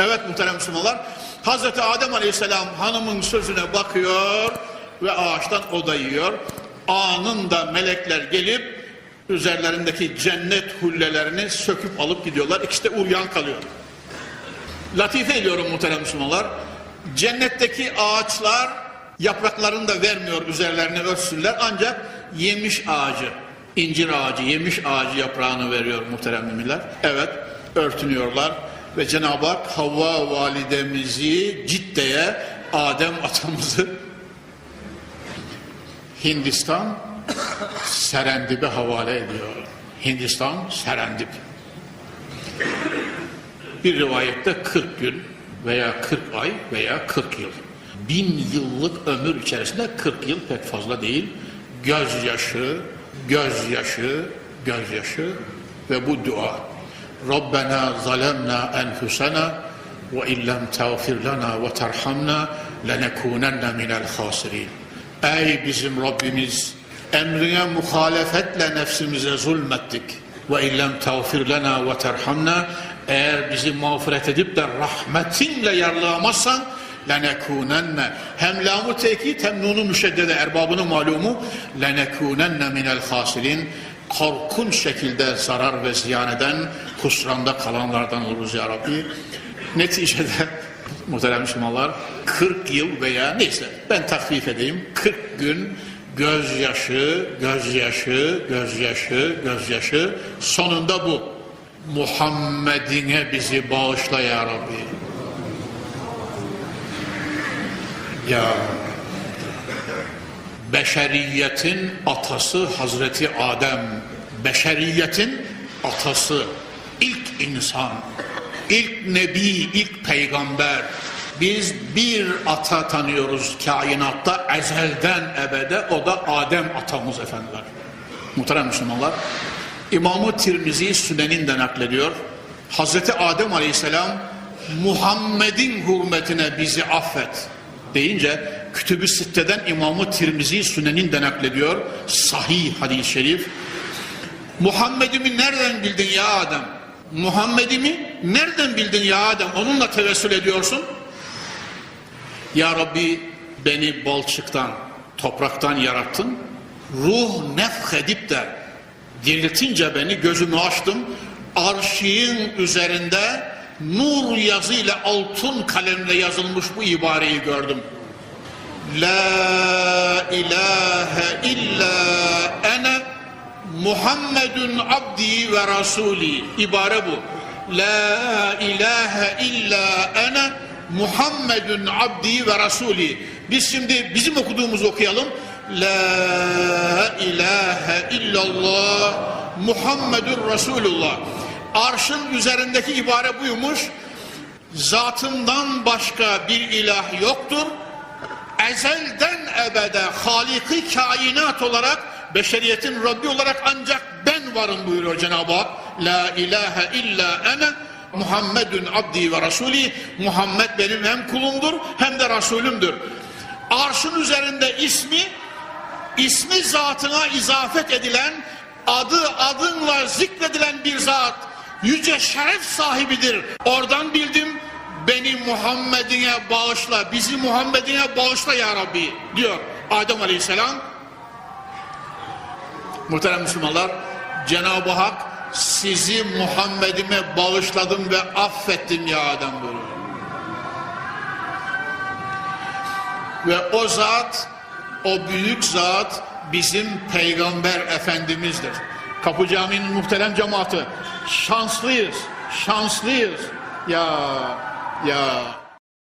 Evet muhterem Müslümanlar, Hazreti Adem Aleyhisselam hanımın sözüne bakıyor ve ağaçtan o da yiyor. Anında melekler gelip üzerlerindeki cennet hullelerini söküp alıp gidiyorlar. İkisi de uryan kalıyor. Latife ediyorum muhterem Müslümanlar. Cennetteki ağaçlar yapraklarını da vermiyor üzerlerine örtsünler ancak yemiş ağacı, incir ağacı, yemiş ağacı yaprağını veriyor muhterem müminler. Evet örtünüyorlar ve Cenab-ı Hak Havva validemizi Cidde'ye Adem atamızı Hindistan Serendip'e havale ediyor. Hindistan Serendip. Bir rivayette 40 gün veya 40 ay veya 40 yıl. Bin yıllık ömür içerisinde 40 yıl pek fazla değil. Gözyaşı, gözyaşı, gözyaşı ve bu dua. Zalemna enfusena ve illem tağfir lana ve terhamna lenekunenne minel hasirin. Ey bizim Rabbimiz emrine muhalefetle nefsimize zulmettik. Ve illem tağfir lana ve terhamna eğer bizi mağfiret edip de rahmetinle yarlamazsan lenekunenne hem lamu tekit hem nunu müşeddede erbabının malumu lenekunenne minel hasirin korkunç şekilde zarar ve ziyan eden husranda kalanlardan oluruz ya Rabbi. Neticede muhterem Müslümanlar 40 yıl veya neyse ben takvif edeyim 40 gün gözyaşı, gözyaşı, gözyaşı, gözyaşı sonunda bu. Muhammed'ine bizi bağışla ya Rabbi. Ya beşeriyetin atası Hazreti Adem, beşeriyetin atası, ilk insan, ilk nebi, ilk peygamber. Biz bir ata tanıyoruz kainatta ezelden ebede, o da Adem atamız efendiler. Muhterem Müslümanlar, İmam-ı Tirmizi Sünen'in naklediyor. Hazreti Adem Aleyhisselam Muhammed'in hürmetine bizi affet deyince Kütüb-ü Sitte'den İmam-ı Tirmizi Sünen'in de naklediyor. Sahih hadis-i şerif. Muhammed'imi nereden bildin ya Adem? Muhammed'imi nereden bildin ya Adem? Onunla tevessül ediyorsun. Ya Rabbi beni balçıktan, topraktan yarattın. Ruh nefhedip de diriltince beni gözümü açtım. Arşiğin üzerinde nur yazıyla altın kalemle yazılmış bu ibareyi gördüm. La ilahe illa ene Muhammedun abdi ve rasuli ibare bu. La ilahe illa ene Muhammedun abdi ve rasuli. Biz şimdi bizim okuduğumuzu okuyalım. La ilahe illallah Muhammedun Resulullah. Arşın üzerindeki ibare buymuş. Zatından başka bir ilah yoktur. Ezelden ebede haliki kainat olarak beşeriyetin Rabbi olarak ancak ben varım buyuruyor Cenab-ı Hak. La ilahe illa ene Muhammedun abdi ve rasuli. Muhammed benim hem kulumdur hem de Resulümdür. Arşın üzerinde ismi ismi zatına izafet edilen adı adınla zikredilen bir zat yüce şeref sahibidir. Oradan bildim beni Muhammed'ine bağışla, bizi Muhammed'ine bağışla ya Rabbi diyor Adem Aleyhisselam. Muhterem Müslümanlar, Cenab-ı Hak sizi Muhammed'ime bağışladım ve affettim ya Adem buyuruyor. Ve o zat, o büyük zat bizim Peygamber Efendimiz'dir. Kapı Camii'nin muhterem cemaati şanslıyız, şanslıyız. Ya, ya.